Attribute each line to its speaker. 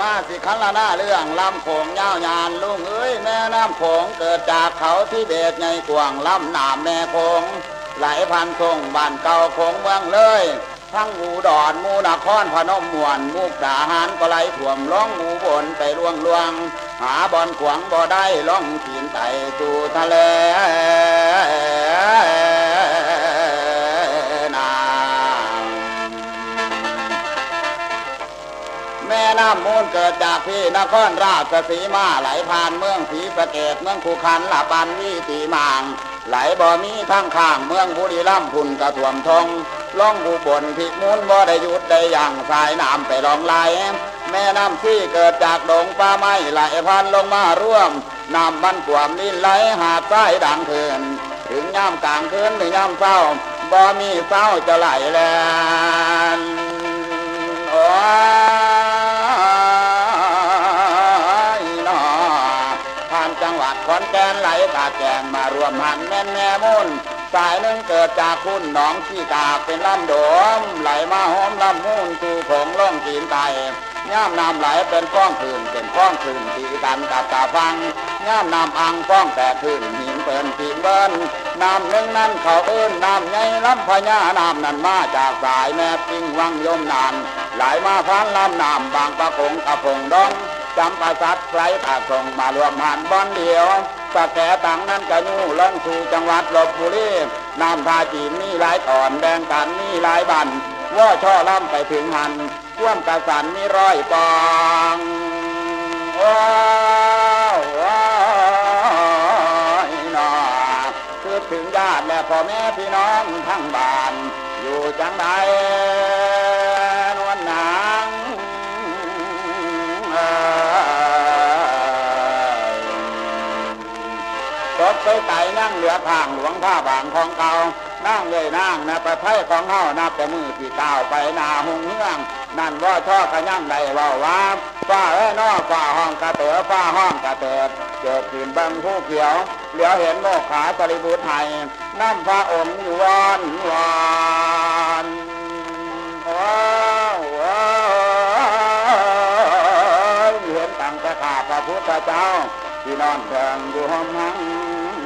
Speaker 1: มาสิคันละหน้าเรื่องลำโขงยาวยานลุงเอ้ยแม่น้ำโขงเกิดจากเขาที่เบตไงกวางลำหนามแม่โขงไหลพันทงบ้านเก่าโขงเมืองเลย ทั้งหมูดอนมูนครพนมมวนมุกดาหารก็ไหลถ่วมล่องหมูบนไปล่วงลวง หาบอลขวางบ่ได้ล่องขีนไต่สู่ทะเล น้ำมูลเกิดจากที่นครราชสีมาไหลผ่านเมืองศรีสะเกดเมืองคูขันละปันวิตีมาง ไหลบ่มีทั้งข้างเมืองบุรีรัมย์พุ่นกระถ่วมทงล่องบูบนพิมูลบ่ได้หยุดได้อย่างสายน้ำไปลองไหลแม่น้ำที่เกิดจากดงป่าไม้ไหลพันลงมาร่วมน้ำมันกวมลิ้นไหลหาดใต้ดังเคืนถึงย่ำกลางคืนหรือย่ำเศร้าบ่มีเศร้าจะไหลแลนโอ้ งหวัดขอนแก่นไหลตาแกงมารวมหันแม่นแม่มุนสายหนึ่งเกิดจากคุณหนองขี้กาเป็นลำโดมไหลมาหอมลำมูลสู่ของล่องขีนไตย่ามน้ำไหลเป็นฟ้องคืนเป็นฟ้องคืนตีกันกับตาฟังย่ามน้ำอังฟ้องแต่คืนหินเปินปีนเบิ้นน้ำหนึ่งนั้นเขาเอิ้นน้ำใหญ่ลำพญาน้ำนั้นมาจากสายแม่ปิงวังยมนานไหลมาพันลำน้ำบางประกงกระพงดอง จำปาสัดไกลตาส่งมารวมหันบอนเดียวสะแกตังนั้นกะยู่ล่องสู่จังหวัดลบบุรีน้ำทาจีนมีหลายตอนแดงกันมีหลายบันว่าช่อล่ำไปถึงหันท่วมกระสันมีร้อยปองว้าวว้าวหนอคือถึงญาติและพ่อแม่พี่น้องทั้งบ้าน อยู่จังใด ตบไปไต่นั่งเหลือข้างหลวงผ้าบางของเก่านั่งเลยนั่งนะประไทยของเฮานับแต่มือที่ก้าวไปนาหงเมืองนั่นว่าชอกระยั่งใดเว่าว่าฟ้าเอ้นอฟ้าห้องกระเตอฟ้าห้องกระเติดเกิดขึ้นบังผู้เขียว เหลือเห็นโมกขาตริบุตรไทยน้ำพระอมอยู่วอนวอนว้าวว้าวเห็นตั้งแต่ข้าพระพุทธเจ้า Sinandang Gohamang